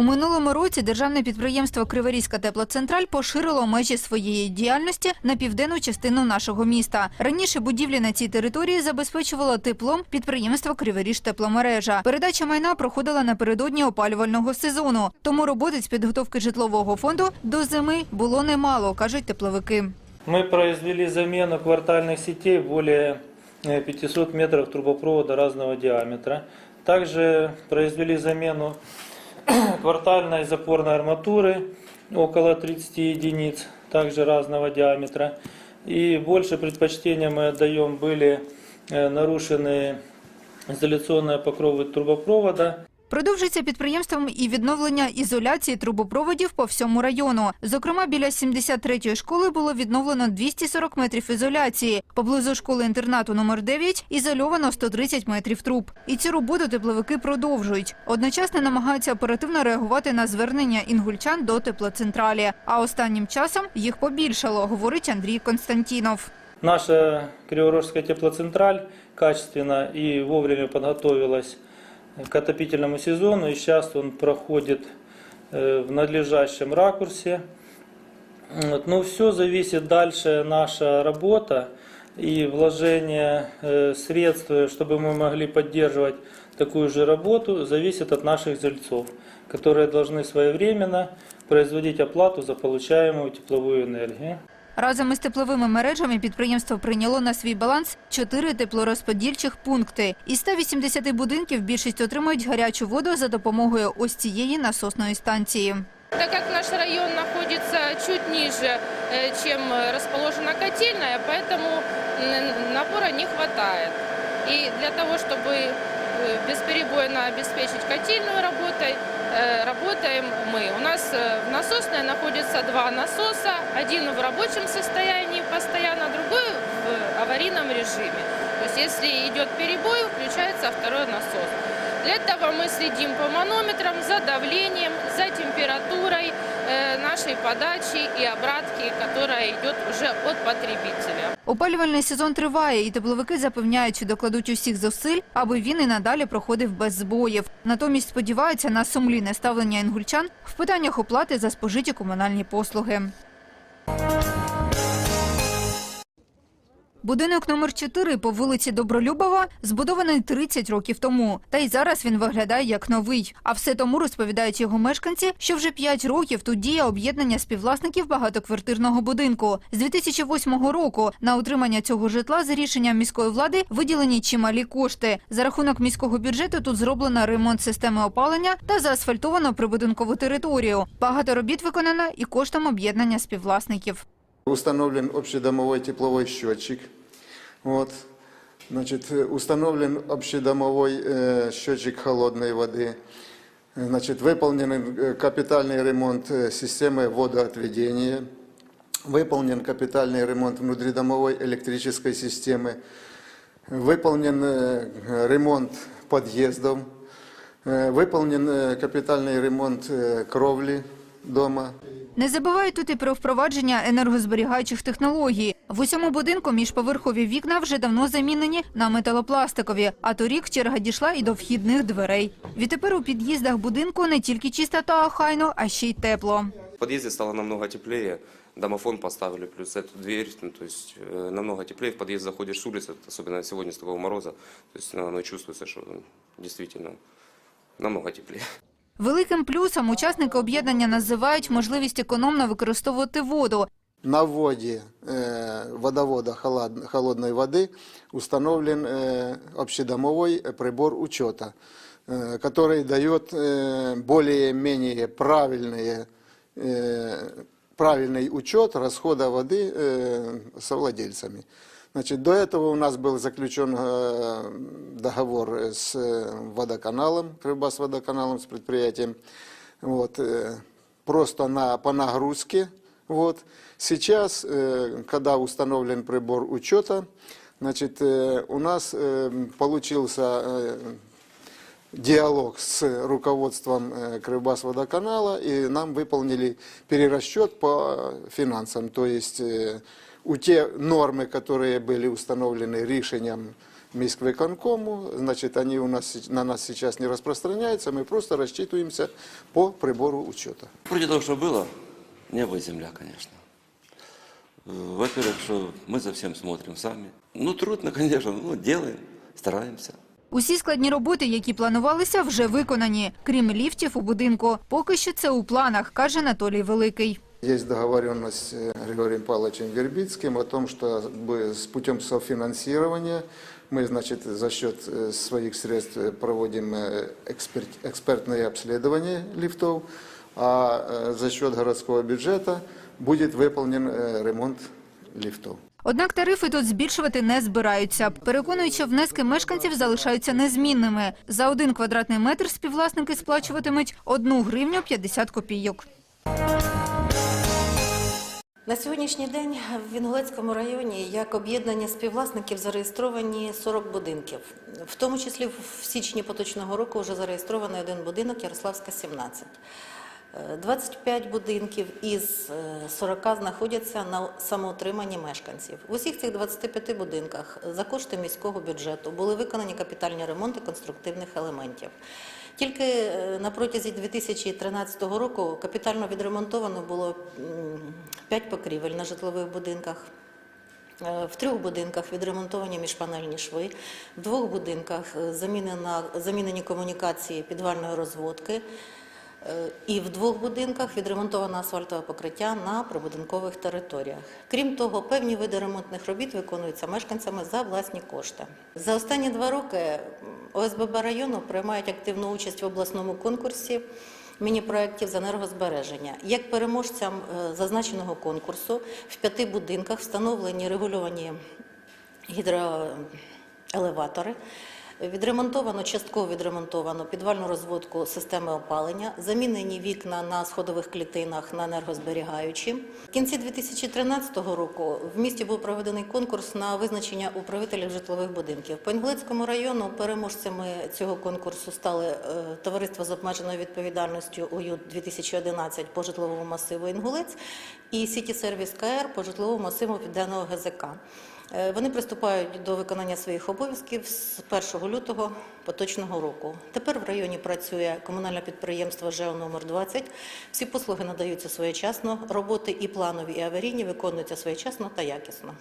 У минулому році державне підприємство Криворізька теплоцентраль поширило межі своєї діяльності на південну частину нашого міста. Раніше будівлі на цій території забезпечувало теплом підприємство Криворіж тепломережа. Передача майна проходила напередодні опалювального сезону, тому роботи з підготовки житлового фонду до зими було немало, кажуть тепловики. Мы произвели замену квартальных сетей более э, 500 метров трубопровода разного диаметра. Также произвели замену квартальной запорной арматуры около 30 единиц, также разного диаметра. И больше предпочтения мы отдаем были э, нарушенные изоляционные покровы трубопровода, Продовжується підприємством і відновлення ізоляції трубопроводів по всьому району. Зокрема, біля 73-ї школи було відновлено 240 метрів ізоляції. Поблизу школи-інтернату номер 9 ізольовано 130 метрів труб. І цю роботу тепловики продовжують. Одночасно намагаються оперативно реагувати на звернення інгульчан до теплоцентралі. А останнім часом їх побільшало, говорить Андрій Константінов. Наша Криворожская теплоцентраль качественно и вовремя подготовилась к отопительному сезону, и сейчас он проходит э, в надлежащем ракурсе. Вот, Но все зависит дальше наша работа и вложение э, средств, чтобы мы могли поддерживать такую же работу, зависит от наших зельцов, которые должны своевременно производить оплату за получаемую тепловую энергию. Разом із тепловими мережами підприємство прийняло на свій баланс чотири теплорозподільчих пункти. Із 180 будинків більшість отримують гарячу воду за допомогою ось цієї насосної станції. Так как наш район находится чуть ниже, э, чем э, расположена котельная, поэтому м, напора не хватает. И для того, чтобы э, бесперебойно обеспечить котельную работой, э, работаем мы. У нас э, в насосной находится два насоса, один в рабочем состоянии постоянно, другой в аварийном режиме. То есть если идет перебой, включается второй насос. Для этого мы следим по манометрам за давлением, за температурой нашей подачи и обратки, которая идет уже от потребителя. Опалювальний сезон триває, і тепловики запевняють, що докладуть усіх зусиль, аби він і надалі проходив без збоїв. Натомість сподіваються на сумлінне ставлення інгульчан в питаннях оплати за спожиті комунальні послуги. Будинок номер 4 по вулиці Добролюбова збудований 30 років тому. Та й зараз він виглядає як новий. А все тому розповідають його мешканці, що вже 5 років тут діє об'єднання співвласників багатоквартирного будинку. З 2008 року на утримання цього житла за рішенням міської влади виділені чималі кошти. За рахунок міського бюджету тут зроблено ремонт системи опалення та заасфальтовано прибудинкову територію. Багато робіт виконано і коштом об'єднання співвласників. Установлен общедомовой тепловой счетчик. Вот. Значит, установлен общедомовой э, счетчик холодной воды. Значит, выполнен э, капитальный ремонт э, системы водоотведения. Выполнен капитальный ремонт внутридомовой электрической системы. Выполнен э, ремонт подъездов. Э, Выполнен э, капитальный ремонт э, кровли дома. Не забувають тут і про впровадження енергозберігаючих технологій. В усьому будинку міжповерхові вікна вже давно замінені на металопластикові, а торік черга дійшла і до вхідних дверей. Відтепер у під'їздах будинку не тільки чисто та охайно, а ще й тепло. В подъезде стало намного теплее, домофон поставили, плюс эту дверь, ну, то есть э, намного теплее, в подъезд заходишь с улицы, особенно сегодня с такого мороза, то есть ну, оно чувствуется, что действительно намного теплее. Великим плюсом учасники об'єднання називають можливість економно використовувати воду. На вводе э, водовода холод- холодной воды установлен э, общедомовой прибор учета, э, который дает э, более-менее правильные, э, правильный учет расхода воды э, совладельцами. Значит, до этого у нас был заключен э, договор с э, водоканалом, Крыбас водоканалом, с предприятием. Вот, э, просто на, по нагрузке. Вот. Сейчас, когда установлен прибор учета, значит, у нас получился диалог с руководством Крыбас водоканала, и нам выполнили перерасчет по финансам. То есть у те нормы, которые были установлены решением міськвиконкому, значит, они у нас, се- на нас сейчас не распространяются, мы просто рассчитываемся по прибору учета. Вроде того, что было, небо и земля, конечно. Э, Во-первых, что мы за всем смотрим сами. Ну, трудно, конечно, ну, делаем, стараемся. Усі складні роботи, які планувалися, вже виконані, крім ліфтів у будинку. Поки що це у планах, каже Анатолій Великий. Есть договоренность с Григорием Павловичем Вербицким о том, что бы с путем софинансирования мы, значит, за счет э, своих средств э, проводим э, эксперт- экспертные обследования лифтов, а э, за счет городского бюджета будет выполнен э, ремонт лифтов. Однак тарифи тут збільшувати не збираються. Переконують, що внески мешканців залишаються незмінними. За один квадратний метр співвласники сплачуватимуть 1 гривню 50 копійок. На сьогоднішній день в Інгулецькому районі як об'єднання співвласників зареєстровані 40 будинків. В тому числі в січні поточного року вже зареєстрований один будинок Ярославська 17. Е, 25 будинків із е, 40 знаходяться на самоутриманні мешканців. В усіх цих 25 будинках за кошти міського бюджету були виконані капітальні ремонти конструктивних елементів. Тільки е, на протязі 2013 року капітально відремонтовано було 5 покрівель на житлових будинках. Е, В трьох будинках відремонтовані міжпанельні шви, в двох будинках е, замінені комунікації підвальної розводки, і в двох будинках відремонтовано асфальтове покриття на прибудинкових територіях. Крім того, певні види ремонтних робіт виконуються мешканцями за власні кошти. За останні два роки ОСББ району приймають активну участь в обласному конкурсі міні-проєктів з енергозбереження. Як переможцям е, зазначеного конкурсу в п'яти будинках встановлені регульовані гідроелеватори. Відремонтовано, частково відремонтовано підвальну розводку системи опалення, замінені вікна на сходових клітинах на енергозберігаючі. В кінці 2013 року в місті був проведений конкурс на визначення управителів житлових будинків. По Інгулецькому району переможцями цього конкурсу стали е, товариство з обмеженою відповідальністю УЮ 2011 по житловому масиву Інгулець і Сіті Сервіс КР по житловому масиву Південного ГЗК. Е, Вони приступають до виконання своїх обов'язків з 1 лютого поточного року. Тепер в районі працює комунальне підприємство ЖЕО номер 20 Всі послуги надаються своєчасно. Роботи і планові, і аварійні виконуються своєчасно та якісно.